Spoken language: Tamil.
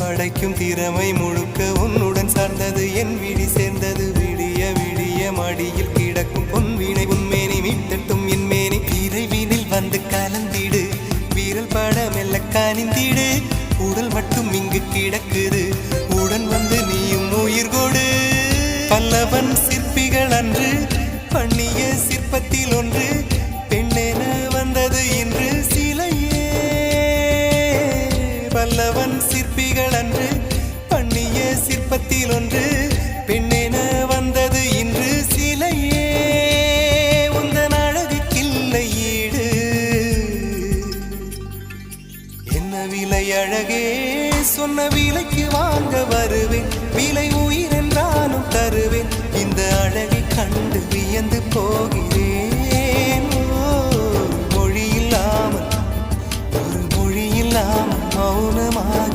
படைக்கும் திறமை முழுக்க உன்னுடன் சார்ந்தது. என் விழி சேர்ந்தது விடிய விடிய மடியில் கிடக்கும் பொன்வினை உன்மேனி மீட்டட்டும் என் மேனி. விரைவினில் வந்து கலந்திடு. வீரல் பட மெல்ல கனிந்திடு. உடல் மட்டும் இங்கு கிடக்குது. உடன் வந்து நீயும் உயிர் கொடு. பல்லவன் சிற்பிகள் அன்று பண்ணிய சிற்பத்தில் ஒன்று பல்லவன் சிற்பிகள் அன்று பண்ணிய சிற்பத்தில் ஒன்று பெண்ணென வந்தது இன்று சிலையே. உந்தன் அழகுக்கில்லை ஈடு. என்ன விலை அழகே சொன்ன விலைக்கு வாங்க வருவேன். விலை உயிர் என்றாலும் தருவேன். இந்த அழகை கண்டு வியந்து मांगी